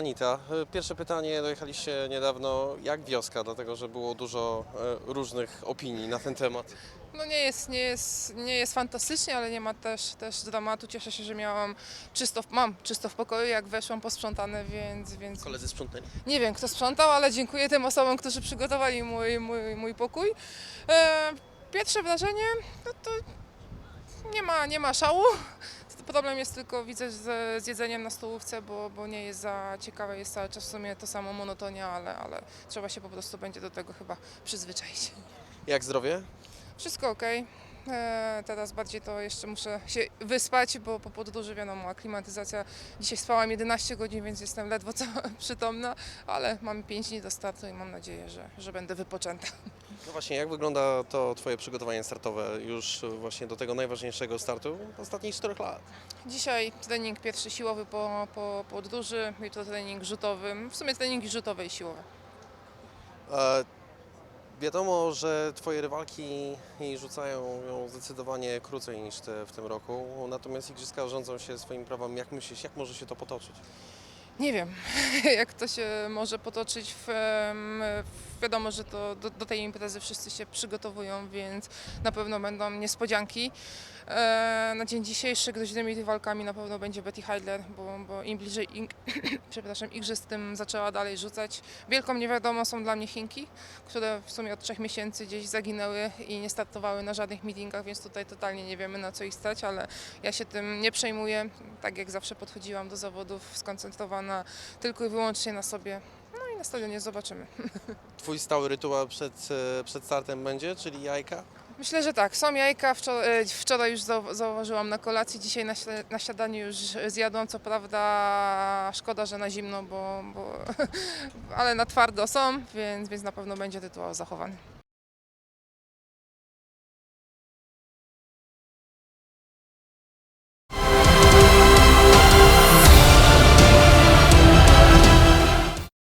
Anita, e, pierwsze pytanie, dojechaliście niedawno, jak wioska, dlatego że było dużo e, różnych opinii na ten temat. No nie jest, nie jest, nie jest fantastycznie, ale nie ma też, też dramatu. Cieszę się, że miałam czysto, w- mam czysto w pokoju, jak weszłam posprzątane, więc, więc Koledzy sprzątali. nie wiem kto sprzątał, ale dziękuję tym osobom, którzy przygotowali mój, mój, mój pokój. E, pierwsze wrażenie, no to nie ma, nie ma szału. Problem jest tylko, widzę, z, z jedzeniem na stołówce, bo, bo nie jest za ciekawe, jest cały czas w sumie to samo monotonia, ale, ale trzeba się po prostu będzie do tego chyba przyzwyczaić. Jak zdrowie? Wszystko ok. Teraz bardziej to jeszcze muszę się wyspać, bo po podróży wiadomo, aklimatyzacja. Dzisiaj spałam 11 godzin, więc jestem ledwo co przytomna, ale mamy 5 dni do startu i mam nadzieję, że, że będę wypoczęta. No właśnie, jak wygląda to Twoje przygotowanie startowe już właśnie do tego najważniejszego startu ostatnich 4 lat? Dzisiaj trening pierwszy siłowy po, po podróży, jutro trening rzutowy, w sumie treningi rzutowe i siłowe. E, wiadomo, że Twoje rywalki rzucają ją zdecydowanie krócej niż Ty w tym roku, natomiast Igrzyska rządzą się swoimi prawami. Jak myślisz, jak może się to potoczyć? Nie wiem, jak to się może potoczyć. W, w, wiadomo, że to do, do tej imprezy wszyscy się przygotowują, więc na pewno będą niespodzianki. E, na dzień dzisiejszy groźnymi walkami na pewno będzie Betty Heidler, bo, bo im bliżej im, przepraszam, igrzysk, tym zaczęła dalej rzucać. Wielką niewiadomą są dla mnie Chinki, które w sumie od trzech miesięcy gdzieś zaginęły i nie startowały na żadnych meetingach, więc tutaj totalnie nie wiemy na co ich stać, ale ja się tym nie przejmuję. Tak jak zawsze podchodziłam do zawodów skoncentrowana tylko i wyłącznie na sobie. Na stadionie zobaczymy. Twój stały rytuał przed, e, przed startem będzie, czyli jajka? Myślę, że tak. Są jajka. Wczoraj, wczoraj już zau- zauważyłam na kolacji, dzisiaj na, na śniadaniu już zjadłam. Co prawda szkoda, że na zimno, bo, bo ale na twardo są, więc, więc na pewno będzie rytuał zachowany.